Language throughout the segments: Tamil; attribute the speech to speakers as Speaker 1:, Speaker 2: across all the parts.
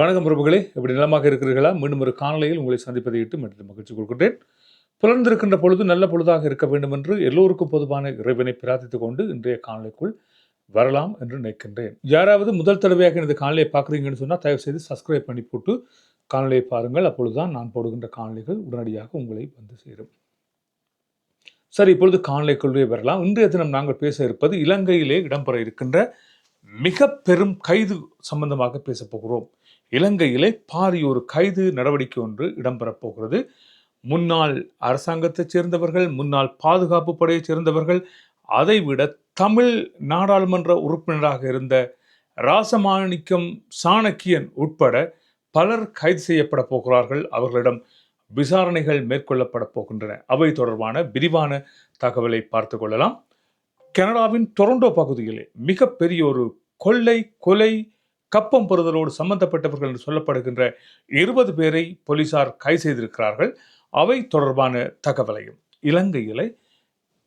Speaker 1: வணக்கம் பிரபுகளே. எப்படி நிலமாக இருக்கிறீர்களா? மீண்டும் ஒரு காணொலியில் உங்களை சந்திப்பதை இட்டு மற்றும் மகிழ்ச்சி கொள்கின்றேன். புலர்ந்திருக்கின்ற பொழுது நல்ல பொழுதாக இருக்க வேண்டும் என்று எல்லோருக்கும் பொதுவான இறைவனை பிரார்த்தித்துக் கொண்டு இன்றைய காணொலிக்குள் வரலாம் என்று நினைக்கின்றேன். யாராவது முதல் தடவையாக இந்த காணொலியை பார்க்குறீங்கன்னு சொன்னால் தயவு செய்து சப்ஸ்கிரைப் பண்ணி போட்டு காணொலியை பாருங்கள். அப்பொழுதுதான் நான் போடுகின்ற காணொலிகள் உடனடியாக உங்களை வந்து சேரும். சரி இப்பொழுது காணொலிக்குள்ளே வரலாம். இன்றைய தினம் நாங்கள் பேச இருப்பது இலங்கையிலே இடம்பெற இருக்கின்ற மிக பெரும் கைது சம்பந்தமாக பேசப் போகிறோம். இலங்கையிலே பாரிய ஒரு கைது நடவடிக்கை ஒன்று இடம்பெறப் போகிறது முன்னாள் அரசாங்கத்தைச் சேர்ந்தவர்கள் முன்னாள் பாதுகாப்பு படையைச் சேர்ந்தவர்கள் அதைவிட தமிழ் நாடாளுமன்ற உறுப்பினராக இருந்த ராசமாணிக்கம் சாணக்கியன் உட்பட பலர் கைது செய்யப்பட போகிறார்கள். அவர்களிடம் விசாரணைகள் மேற்கொள்ளப்பட போகின்றன. அவை தொடர்பான விரிவான தகவலை பார்த்து கொள்ளலாம். கனடாவின் டொரண்டோ பகுதியிலே மிகப்பெரிய ஒரு கொள்ளை கொலை கப்பம் பெறுதலோடு சம்பந்தப்பட்டவர்கள் என்று சொல்லப்படுகின்ற இருபது பேரை போலீசார் கைது செய்திருக்கிறார்கள். அவை தொடர்பான தகவலையும் இலங்கையிலே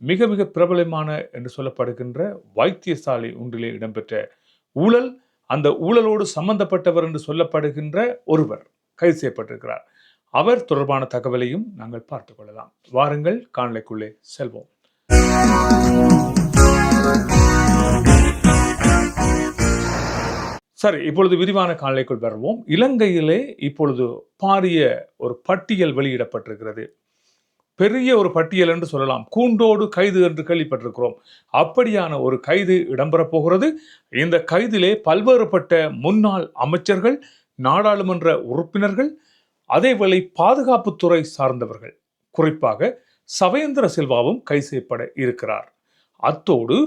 Speaker 1: மிக மிக பிரபலமான என்று சொல்லப்படுகின்ற வைத்தியசாலை ஒன்றிலே இடம்பெற்ற ஊழல் அந்த ஊழலோடு சம்பந்தப்பட்டவர் என்று சொல்லப்படுகின்ற ஒருவர் கைது செய்யப்பட்டிருக்கிறார். அவர் தொடர்பான தகவலையும் நாங்கள் பார்த்துக்கொள்ளலாம் வாருங்கள் காணலைக்குள்ளே செல்வோம். சரி இப்பொழுது விரிவான காலைக்குள் வருவோம். இலங்கையிலே இப்பொழுது பாரிய ஒரு பட்டியல் வெளியிடப்பட்டிருக்கிறது. பெரிய ஒரு பட்டியல் என்று சொல்லலாம். கூண்டோடு கைது என்று கேள்விப்பட்டிருக்கிறோம். அப்படியான ஒரு கைது இடம்பெறப் போகிறது. இந்த கைதிலே பல்வேறுபட்ட முன்னாள் அமைச்சர்கள் நாடாளுமன்ற உறுப்பினர்கள் அதேவேளை பாதுகாப்புத்துறை சார்ந்தவர்கள். குறிப்பாக சவேந்திர சில்வாவும் கை செய்யப்பட இருக்கிறார். அத்தோடு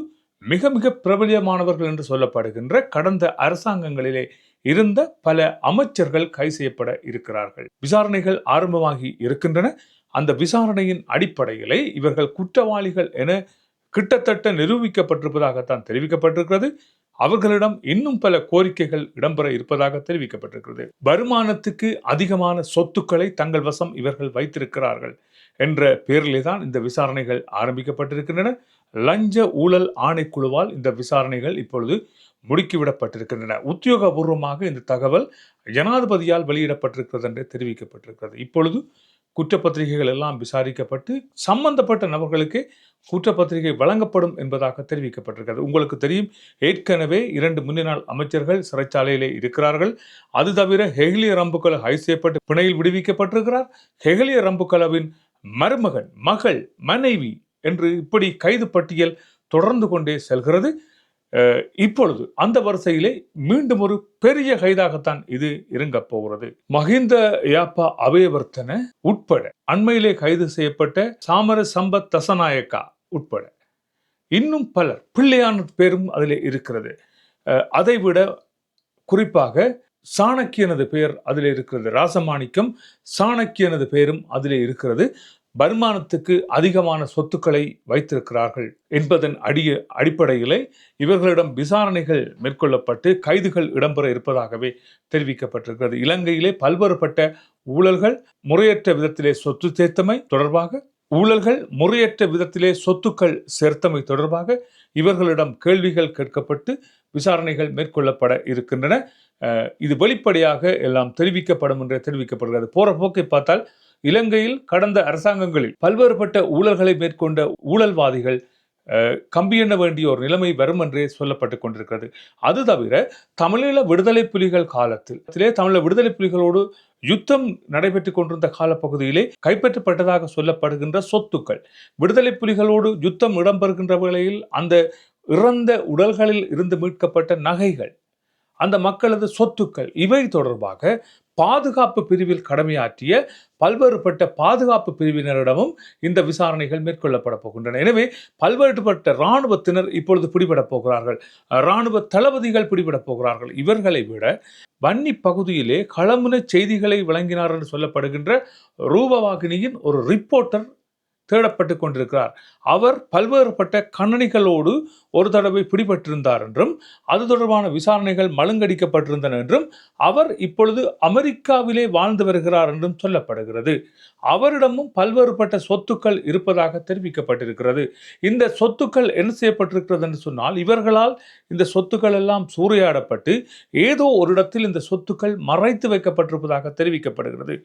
Speaker 1: மிக மிக பிரபலியமானவர்கள் என்று சொல்லப்படுகின்ற கடந்த அரசாங்கங்களிலே இருந்த பல அமைச்சர்கள் கை செய்யப்பட இருக்கிறார்கள். விசாரணைகள் ஆரம்பமாகி இருக்கின்றன. அந்த விசாரணையின் அடிப்படையிலே இவர்கள் குற்றவாளிகள் என கிட்டத்தட்ட நிரூபிக்கப்பட்டிருப்பதாகத்தான் தெரிவிக்கப்பட்டிருக்கிறது. அவர்களிடம் இன்னும் பல கோரிக்கைகள் இடம்பெற இருப்பதாக தெரிவிக்கப்பட்டிருக்கிறது. வருமானத்துக்கு அதிகமான சொத்துக்களை தங்கள் வசம் இவர்கள் வைத்திருக்கிறார்கள் என்ற பேரிலே தான் இந்த விசாரணைகள் ஆரம்பிக்கப்பட்டிருக்கின்றன. லஞ்ச ஊழல் ஆணைக்குழுவால் இந்த விசாரணைகள் இப்பொழுது முடுக்கிவிடப்பட்டிருக்கின்றன. உத்தியோகபூர்வமாக இந்த தகவல் ஜனாதிபதியால் வெளியிடப்பட்டிருக்கிறது என்று தெரிவிக்கப்பட்டிருக்கிறது. இப்பொழுது குற்றப்பத்திரிகைகள் எல்லாம் விசாரிக்கப்பட்டு சம்பந்தப்பட்ட நபர்களுக்கு குற்றப்பத்திரிகை வழங்கப்படும் என்பதாக தெரிவிக்கப்பட்டிருக்கிறது. உங்களுக்கு தெரியும் ஏற்கனவே இரண்டு முன்னாள் அமைச்சர்கள் சிறைச்சாலையிலே இருக்கிறார்கள். அது தவிர ஹெகிலிய ரம்புக்கல ஹை செய்யப்பட்டு பிணையில் விடுவிக்கப்பட்டிருக்கிறார். ஹெகிலிய ரம்புக்கலவின் மருமகன் மகள் மனைவி என்று இப்படி கைது பட்டியல் தொடர்ந்து கொண்டே செல்கிறது. அஹ், இப்பொழுது அந்த வரிசையிலே மீண்டும் ஒரு பெரிய கைதாகத்தான் இது இருங்கப் போகிறது. மஹிந்த யாப்பா அபயவர்த்தன உட்பட அண்மையிலே கைது செய்யப்பட்ட சாமர சம்பத் தசநாயக்கா உட்பட இன்னும் பலர் பிள்ளையான பேரும் அதில் இருக்கிறது. அஹ், அதைவிட குறிப்பாக சாணக்கியனது பெயர் அதில் இருக்கிறது. ராசமாணிக்கம் சாணக்கியனது பெயரும் அதிலே இருக்கிறது. வருமானத்துக்கு அதிகமான சொத்துக்களை வைத்திருக்கிறார்கள் என்பதன் அடிய அடிப்படையிலே இவர்களிடம் விசாரணைகள் மேற்கொள்ளப்பட்டு கைதுகள் இடம்பெற இருப்பதாகவே தெரிவிக்கப்பட்டிருக்கிறது. இலங்கையிலே பல்வேறுபட்ட ஊழல்கள் முறையற்ற விதத்திலே சொத்து சேர்த்தமை தொடர்பாக ஊழல்கள் முறையற்ற விதத்திலே சொத்துக்கள் சேர்த்தமை தொடர்பாக இவர்களிடம் கேள்விகள் கேட்கப்பட்டு விசாரணைகள் மேற்கொள்ளப்பட இருக்கின்றன. இது வெளிப்படையாக எல்லாம் தெரிவிக்கப்படும் என்று தெரிவிக்கப்படுகிறது. போற போக்கை பார்த்தால் இலங்கையில் கடந்த அரசாங்கங்களில் பல்வேறுபட்ட ஊழல்களை மேற்கொண்ட ஊழல்வாதிகள் கம்பியெண்ண கம்பி எண்ண வேண்டிய ஒரு நிலைமை வரும் என்றே சொல்லப்பட்டு கொண்டிருக்கிறது. அது தவிர தமிழீழ விடுதலை புலிகள் காலத்தில் தமிழ விடுதலை புலிகளோடு யுத்தம் நடைபெற்றுக் கொண்டிருந்த காலப்பகுதியிலே கைப்பற்றப்பட்டதாக சொல்லப்படுகின்ற சொத்துக்கள். விடுதலை புலிகளோடு யுத்தம் இடம்பெறுகின்ற வேளையில் அந்த இறந்த உடல்களில் இருந்து மீட்கப்பட்ட நகைகள் அந்த மக்களது சொத்துக்கள் இவை தொடர்பாக பாதுகாப்பு பிரிவில் கடமையாற்றிய பல்வேறுபட்ட பாதுகாப்பு பிரிவினரிடமும் இந்த விசாரணைகள் மேற்கொள்ளப்பட போகின்றன. எனவே பல்வேறுபட்ட இராணுவத்தினர் இப்பொழுது பிடிபடப் போகிறார்கள். இராணுவ தளபதிகள் பிடிபடப் போகிறார்கள். இவர்களை விட வன்னி பகுதியிலே களமுனை செய்திகளை வழங்கினார் என்று சொல்லப்படுகின்ற ரூபவாகினியின் ஒரு ரிப்போர்ட்டர் தேடப்பட்டு கொண்டிருக்கிறார். அவர் பல்வேறுபட்ட கணனிகளோடு ஒரு தடவை பிடிபட்டிருந்தார் என்றும் அது தொடர்பான விசாரணைகள் மழுங்கடிக்கப்பட்டிருந்தன என்றும் அவர் இப்பொழுது அமெரிக்காவிலே வாழ்ந்து வருகிறார் என்றும் சொல்லப்படுகிறது. அவரிடமும் பல்வேறுபட்ட சொத்துக்கள் இருப்பதாக தெரிவிக்கப்பட்டிருக்கிறது. இந்த சொத்துக்கள் என்ன செய்யப்பட்டிருக்கிறது என்று சொன்னால் இவர்களால் இந்த சொத்துக்கள் எல்லாம் சூறையாடப்பட்டு ஏதோ ஒரு இடத்தில் இந்த சொத்துக்கள் மறைத்து வைக்கப்பட்டிருப்பதாக தெரிவிக்கப்படுகிறது.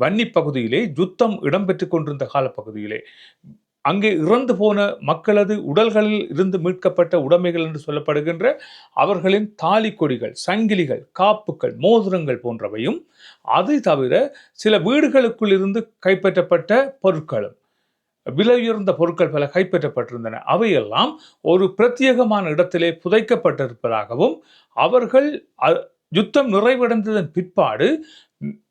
Speaker 1: வன்னி பகுதியிலே யுத்தம் இடம்பெற்றுக் கொண்டிருந்த காலப்பகுதியிலே அங்கே இறந்து போன மக்களது உடல்களில் இருந்து மீட்கப்பட்ட உடைமைகள் என்று சொல்லப்படுகின்ற அவர்களின் தாலி கொடிகள் சங்கிலிகள் காப்புகள் மோதிரங்கள் போன்றவையும் அது தவிர சில வீடுகளுக்குள் இருந்து கைப்பற்றப்பட்ட பொருட்களும் விலையுயர்ந்த பொருட்கள் பல கைப்பற்றப்பட்டிருந்தன. அவையெல்லாம் ஒரு பிரத்யேகமான இடத்திலே புதைக்கப்பட்டிருப்பதாகவும் அவர்கள் யுத்தம் நிறைவடைந்ததன் பிற்பாடு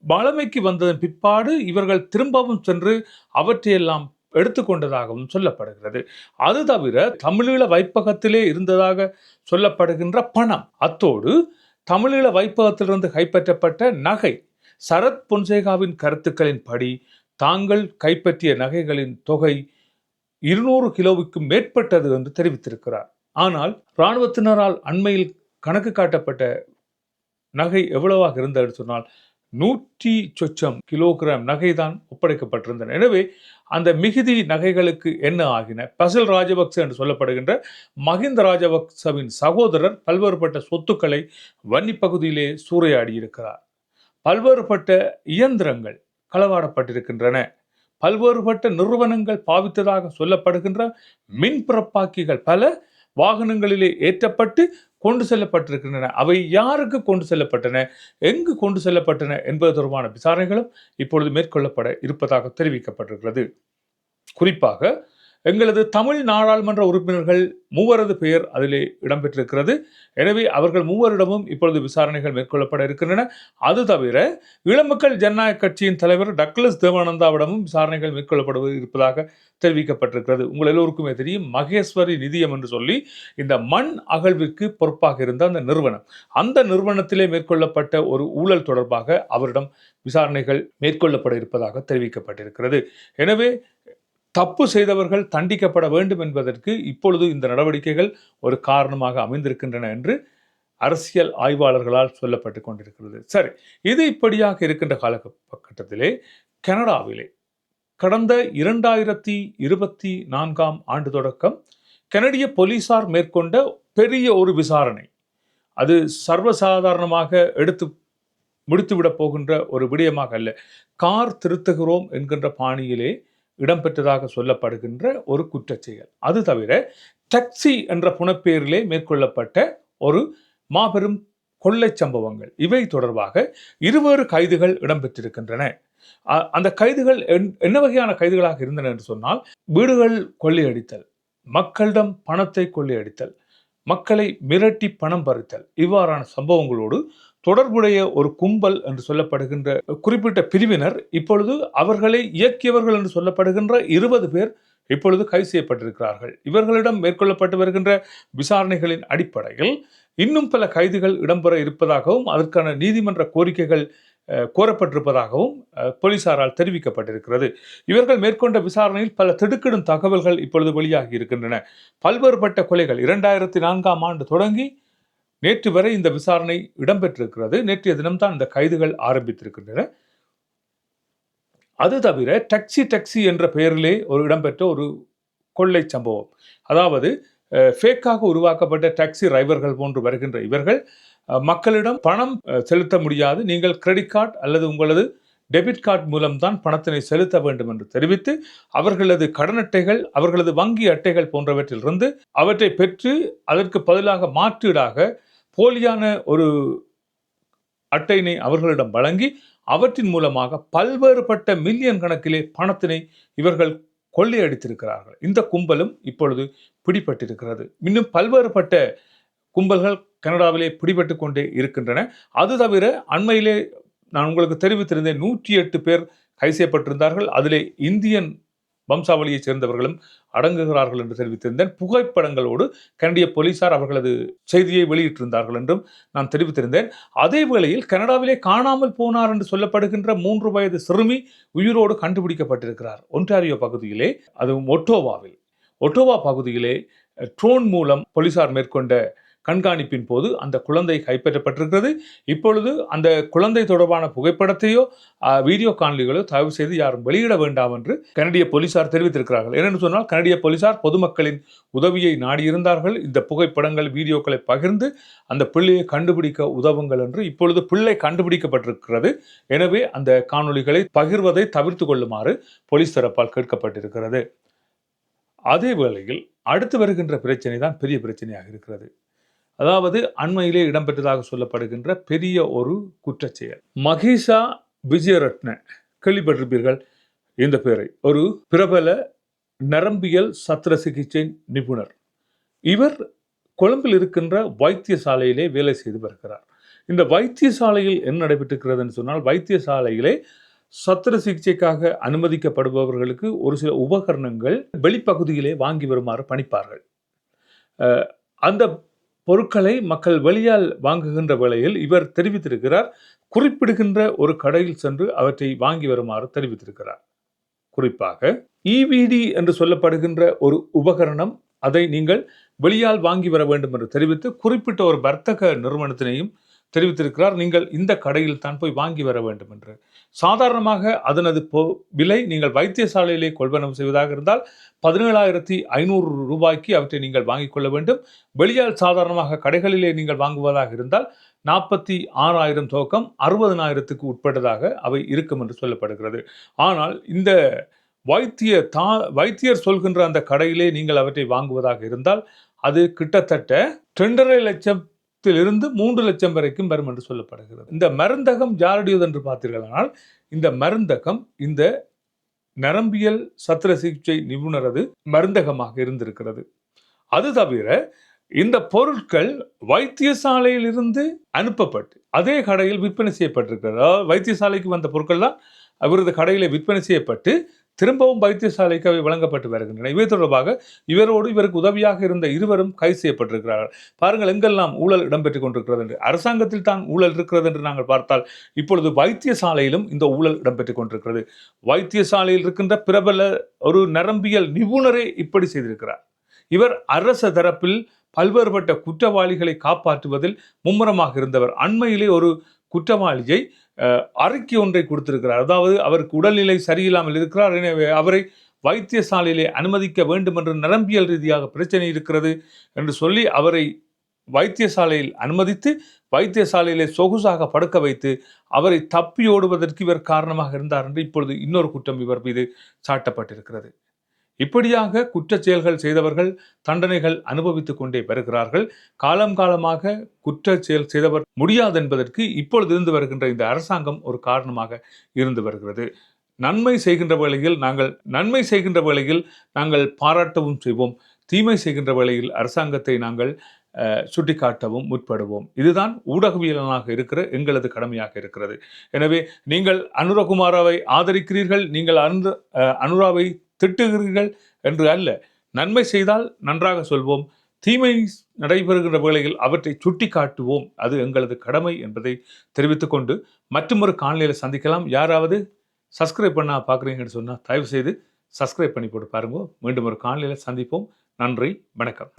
Speaker 1: வளமைக்கு வந்ததன் பிற்பாடு இவர்கள் திரும்பவும் சென்று அவற்றையெல்லாம் எடுத்துக்கொண்டதாகவும் சொல்லப்படுகிறது. அது தவிர தமிழீழ வைப்பகத்திலே இருந்ததாக சொல்லப்படுகின்ற பணம் அத்தோடு தமிழீழ வைப்பகத்திலிருந்து கைப்பற்றப்பட்ட நகை சரத் பொன்சேகாவின் கருத்துக்களின்படி தாங்கள் கைப்பற்றிய நகைகளின் தொகை இருநூறு கிலோவுக்கும் மேற்பட்டது என்று தெரிவித்திருக்கிறார். ஆனால் இராணுவத்தினரால் அண்மையில் கணக்கு காட்டப்பட்ட நகை எவ்வளவாக இருந்தது சொன்னால் நூற்றி சொச்சம் கிலோகிராம் நகைதான் ஒப்படைக்கப்பட்டிருந்தன. எனவே அந்த மிகுதி நகைகளுக்கு என்ன ஆகின? பசில் ராஜபக்ச என்று சொல்லப்படுகின்ற மஹிந்த ராஜபக்சவின் சகோதரர் பல்வேறுபட்ட சொத்துக்களை வன்னி பகுதியிலே சூறையாடியிருக்கிறார். பல்வேறுபட்ட இயந்திரங்கள் களவாடப்பட்டிருக்கின்றன. பல்வேறுபட்ட நிறுவனங்கள் பாவித்ததாக சொல்லப்படுகின்ற மின் பிறப்பாக்கிகள் பல வாகனங்களிலே ஏற்றப்பட்டு கொண்டு செல்லப்பட்டிருக்கின்றன. அவை யாருக்கு கொண்டு செல்லப்பட்டன? எங்கு கொண்டு செல்லப்பட்டன என்பது தொடர்பான விசாரணைகளும் இப்பொழுது மேற்கொள்ளப்பட இருப்பதாக தெரிவிக்கப்பட்டிருக்கிறது. குறிப்பாக எங்களது தமிழ் நாடாளுமன்ற உறுப்பினர்கள் மூவரது பெயர் அதிலே இடம்பெற்றிருக்கிறது. எனவே அவர்கள் மூவரிடமும் இப்பொழுது விசாரணைகள் மேற்கொள்ளப்பட இருக்கின்றன. அது தவிர இளமக்கள் ஜனநாயக கட்சியின் தலைவர் டக்ளஸ் தேவானந்தாவிடமும் விசாரணைகள் மேற்கொள்ளப்படுவது இருப்பதாக தெரிவிக்கப்பட்டிருக்கிறது. உங்கள் எல்லோருக்குமே தெரியும் மகேஸ்வரி நிதியம் என்று சொல்லி இந்த மண் அகழ்விற்கு பொறுப்பாக இருந்த அந்த நிறுவனம். அந்த நிறுவனத்திலே மேற்கொள்ளப்பட்ட ஒரு ஊழல் தொடர்பாக அவரிடம் விசாரணைகள் மேற்கொள்ளப்பட இருப்பதாக தெரிவிக்கப்பட்டிருக்கிறது. எனவே தப்பு செய்தவர்கள் தண்டிக்கப்பட வேண்டும் என்பதற்கு இப்பொழுது இந்த நடவடிக்கைகள் ஒரு காரணமாக அமைந்திருக்கின்றன என்று அரசியல் ஆய்வாளர்களால் சொல்லப்பட்டு கொண்டிருக்கிறது. சரி இது இப்படியாக இருக்கின்ற காலகட்டத்திலே கனடாவிலே கடந்த இரண்டாயிரத்தி இருபத்தி நான்காம் ஆண்டு தொடக்கம் கனடிய போலீசார் மேற்கொண்ட பெரிய ஒரு விசாரணை. அது சர்வசாதாரணமாக எடுத்து முடித்துவிடப் போகின்ற ஒரு விடயமாக அல்ல. கார் திருத்துகிறோம் என்கின்ற பாணியிலே இடம்பெற்றதாக சொல்லப்படுகின்ற ஒரு குற்றச்செயல். அது தவிர டக்ஸி என்ற புனப்பெயரிலே மேற்கொள்ளப்பட்ட ஒரு மாபெரும் கொள்ளை சம்பவங்கள். இவை தொடர்பாக இருவேறு கைதுகள் இடம்பெற்றிருக்கின்றன. அந்த கைதுகள் என்- என்ன வகையான கைதுகளாக இருந்தன என்று சொன்னால் வீடுகள் கொள்ளையடித்தல் மக்களிடம் பணத்தை கொள்ளையடித்தல் மக்களை மிரட்டி பணம் பறித்தல் இவ்வாறான சம்பவங்களோடு தொடர்புடைய ஒரு கும்பல் என்று சொல்லப்படுகின்ற குறிப்பிட்ட பிரிவினர் இப்பொழுது அவர்களை இயக்கியவர்கள் என்று சொல்லப்படுகின்ற இருபது பேர் இப்பொழுது கைது செய்யப்பட்டிருக்கிறார்கள். இவர்களிடம் மேற்கொள்ளப்பட்டு வருகின்ற விசாரணைகளின் அடிப்படையில் இன்னும் பல கைதுகள் இடம்பெற இருப்பதாகவும் அதற்கான நீதிமன்ற கோரிக்கைகள் கோரப்பட்டிருப்பதாகவும் போலீசாரால் தெரிவிக்கப்பட்டிருக்கிறது. இவர்கள் மேற்கொண்ட விசாரணையில் பல திடுக்கிடும் தகவல்கள் இப்பொழுது வெளியாகி இருக்கின்றன. பல்வேறுபட்ட கொலைகள் இரண்டாயிரத்தி நான்காம் ஆண்டு தொடங்கி நேற்று வரை இந்த விசாரணை இடம்பெற்றிருக்கிறது. நேற்றைய தினம்தான் இந்த கைதுகள் ஆரம்பித்திருக்கின்றன. அது தவிர டாக்ஸி டாக்ஸி என்ற பெயரிலே ஒரு இடம்பெற்ற ஒரு கொள்ளை சம்பவம். அதாவது ஃபேக்காக உருவாக்கப்பட்ட டாக்ஸி டிரைவர்கள் போன்று வருகின்ற இவர்கள் மக்களிடம் பணம் செலுத்த முடியாது. நீங்கள் கிரெடிட் கார்டு அல்லது உங்களது டெபிட் கார்டு மூலம்தான் பணத்தினை செலுத்த வேண்டும் என்று தெரிவித்து அவர்களது கடன் அட்டைகள் அவர்களது வங்கி அட்டைகள் போன்றவற்றிலிருந்து அவற்றை பெற்று அதற்கு பதிலாக மாற்றீடாக போலியான ஒரு அட்டையினை அவர்களிடம் வழங்கி அவற்றின் மூலமாக பல்வேறுபட்ட மில்லியன் கணக்கிலே பணத்தினை இவர்கள் கொள்ளையடித்திருக்கிறார்கள். இந்த கும்பலும் இப்பொழுது பிடிபட்டிருக்கிறது. இன்னும் பல்வேறுபட்ட கும்பல்கள் கனடாவிலே பிடிபட்டு கொண்டே இருக்கின்றன. அது தவிர அண்மையிலே நான் உங்களுக்கு தெரிவித்திருந்தேன் நூற்றி எட்டு பேர் கைது செய்யப்பட்டிருந்தார்கள். அதிலே இந்தியன் வம்சாவளியைச் சேர்ந்தவர்களும் அடங்குகிறார்கள் என்று தெரிவித்திருந்தேன். புகைப்படங்களோடு கனடிய போலீசார் அவர்களது செய்தியை வெளியிட்டிருந்தார்கள் என்றும் நான் தெரிவித்திருந்தேன். அதே வேளையில் கனடாவிலே காணாமல் போனார் என்று சொல்லப்படுகின்ற மூன்று வயது சிறுமி உயிரோடு கண்டுபிடிக்கப்பட்டிருக்கிறார். ஒன்டாரியோ பகுதியிலே அதுவும் ஒட்டோவாவில். ஒட்டோவா பகுதியிலே ட்ரோன் மூலம் போலீசார் மேற்கொண்ட கண்காணிப்பின் போது அந்த குழந்தை கைப்பற்றப்பட்டிருக்கிறது. இப்பொழுது அந்த குழந்தை தொடர்பான புகைப்படத்தையோ வீடியோ காணொலிகளோ தயவு செய்து யாரும் வெளியிட வேண்டாம் என்று கனடிய போலீசார் தெரிவித்திருக்கிறார்கள். என்னென்னு சொன்னால் கனடிய போலீசார் பொதுமக்களின் உதவியை நாடியிருந்தார்கள். இந்த புகைப்படங்கள் வீடியோக்களை பகிர்ந்து அந்த பிள்ளையை கண்டுபிடிக்க உதவுங்கள் என்று இப்பொழுது பிள்ளை கண்டுபிடிக்கப்பட்டிருக்கிறது. எனவே அந்த காணொளிகளை பகிர்வதை தவிர்த்து கொள்ளுமாறு போலீஸ் தரப்பால் கேட்கப்பட்டிருக்கிறது. அதே வேளையில் அடுத்து வருகின்ற பிரச்சனை தான் பெரிய பிரச்சனையாக இருக்கிறது. அதாவது அண்மையிலே இடம்பெற்றதாக சொல்லப்படுகின்ற பெரிய ஒரு குற்றச்செயல். மகேஷா விஜயரத்ன கேள்விப்பட்டிருப்பீர்கள் இந்த பேரை. ஒரு பிரபல நரம்பியல் சத்திர சிகிச்சை நிபுணர். இவர் கொழும்பில் இருக்கின்ற வைத்தியசாலையிலே வேலை செய்து வருகிறார். இந்த வைத்தியசாலையில் என்ன நடைபெற்றிருக்கிறதுன்னு சொன்னால் வைத்தியசாலையிலே சத்திர சிகிச்சைக்காக அனுமதிக்கப்படுபவர்களுக்கு ஒரு சில உபகரணங்கள் வெளிப்பகுதியிலே வாங்கி வருமாறு பணிப்பார்கள். அந்த பொருட்களை மக்கள் வெளியால் வாங்குகின்ற வேளையில் இவர் தெரிவித்திருக்கிறார் குறிப்பிடுகின்ற ஒரு கடையில் சென்று அவற்றை வாங்கி வருமாறு தெரிவித்திருக்கிறார். குறிப்பாக இவிடி என்று சொல்லப்படுகின்ற ஒரு உபகரணம் அதை நீங்கள் வெளியால் வாங்கி வர வேண்டும் என்று தெரிவித்து குறிப்பிட்ட ஒரு வர்த்தக நிறுவனத்தினையும் தெரிவித்திருக்கிறார் நீங்கள் இந்த கடையில் தான் போய் வாங்கி வர வேண்டும் என்று. சாதாரணமாக அதனது விலை நீங்கள் வைத்தியசாலையிலே கொள்வனம் செய்வதாக இருந்தால் பதினேழாயிரத்தி ஐநூறு ரூபாய்க்கு அவற்றை நீங்கள் வாங்கிக் கொள்ள வேண்டும். வெளியால் சாதாரணமாக கடைகளிலே நீங்கள் வாங்குவதாக இருந்தால் நாற்பத்தி ஆறாயிரம் துவக்கம் அறுபதனாயிரத்துக்கு உட்பட்டதாக அவை இருக்கும் என்று சொல்லப்படுகிறது. ஆனால் இந்த வைத்திய தா வைத்தியர் சொல்கின்ற அந்த கடையிலே நீங்கள் அவற்றை வாங்குவதாக இருந்தால் அது கிட்டத்தட்ட ரெண்டரை லட்சத்திலிருந்து மூன்று லட்சம் வரைக்கும் வரும் என்று சொல்லப்படுகிறது. இந்த மருந்தகம் ஜாரடியது என்று பார்த்தீர்களானால் இந்த மருந்தகம் இந்த நரம்பியல் சத்திர சிகிச்சை நிபுணரது மருந்தகமாக இருந்திருக்கிறது. அது தவிர இந்த பொருட்கள் வைத்தியசாலையிலிருந்து அனுப்பப்பட்டு அதே கடையில் விற்பனை செய்யப்பட்டிருக்கிறது. அதாவது வைத்தியசாலைக்கு வந்த பொருட்கள் தான் அவரது கடையில் விற்பனை செய்யப்பட்டு திரும்பவும் வைத்தியசாலைக்கு அவை வழங்கப்பட்டு வருகின்றன. இவை தொடர்பாக இவரோடு இவருக்கு உதவியாக இருந்த இருவரும் கைது செய்யப்பட்டிருக்கிறார்கள். பாருங்கள் எங்கெல்லாம் ஊழல் இடம்பெற்றுக் கொண்டிருக்கிறது என்று. அரசாங்கத்தில் தான் ஊழல் இருக்கிறது என்று நாங்கள் பார்த்தால் இப்பொழுது வைத்தியசாலையிலும் இந்த ஊழல் இடம்பெற்றுக் கொண்டிருக்கிறது. வைத்தியசாலையில் இருக்கின்ற பிரபல ஒரு நரம்பியல் நிபுணரே இப்படி செய்திருக்கிறார். இவர் அரச தரப்பில் பல்வேறுபட்ட குற்றவாளிகளை காப்பாற்றுவதில் மும்முரமாக இருந்தவர். அண்மையிலே ஒரு குற்றவாளியை அறிக்கை ஒன்றை கொடுத்திருக்கிறார். அதாவது அவருக்கு உடல்நிலை சரியில்லாமல் இருக்கிறார் எனவே அவரை வைத்தியசாலையிலே அனுமதிக்க வேண்டும் என்று நரம்பியல் ரீதியாக பிரச்சனை இருக்கிறது என்று சொல்லி அவரை வைத்தியசாலையில் அனுமதித்து வைத்தியசாலையிலே சொகுசாக படுக்க வைத்து அவரை தப்பி ஓடுவதற்கு இவர் காரணமாக இருந்தார் என்று இப்பொழுது இன்னொரு குற்றம் இவர் மீது சாட்டப்பட்டிருக்கிறது. இப்படியாக குற்றச் செயல்கள் செய்தவர்கள் தண்டனைகள் அனுபவித்துக் கொண்டே வருகிறார்கள். காலம் காலமாக குற்றச் செயல் செய்தவர் முடியாது என்பதற்கு இப்பொழுது இருந்து வருகின்ற இந்த அரசாங்கம் ஒரு காரணமாக இருந்து வருகிறது. நன்மை செய்கின்ற வேளையில் நாங்கள் நன்மை செய்கின்ற வேளையில் நாங்கள் பாராட்டவும் செய்வோம். தீமை செய்கின்ற வேளையில் அரசாங்கத்தை நாங்கள் சுட்டிக்காட்டவும் முற்படுவோம். இதுதான் ஊடகவியலனாக இருக்கிற எங்களது கடமையாக இருக்கிறது. எனவே நீங்கள் அனுரகுமாராவை ஆதரிக்கிறீர்கள் நீங்கள் அனுர அனுராவை திட்டுகிறீர்கள் என்று அல்ல. நன்மை செய்தால் நன்றாக சொல்வோம். தீமை நடைபெறுகின்ற வேளையில் அவற்றை சுட்டி காட்டுவோம் அது எங்களது கடமை என்பதை தெரிவித்துக் கொண்டு மற்றொரு காணொலியில் சந்திக்கலாம். யாராவது சப்ஸ்கிரைப் பண்ணா பார்க்குறீங்கன்னு சொன்னால் தயவு செய்து சப்ஸ்கிரைப் பண்ணி போட்டு பாருங்க. மீண்டும் ஒரு காணொலியில் சந்திப்போம். நன்றி வணக்கம்.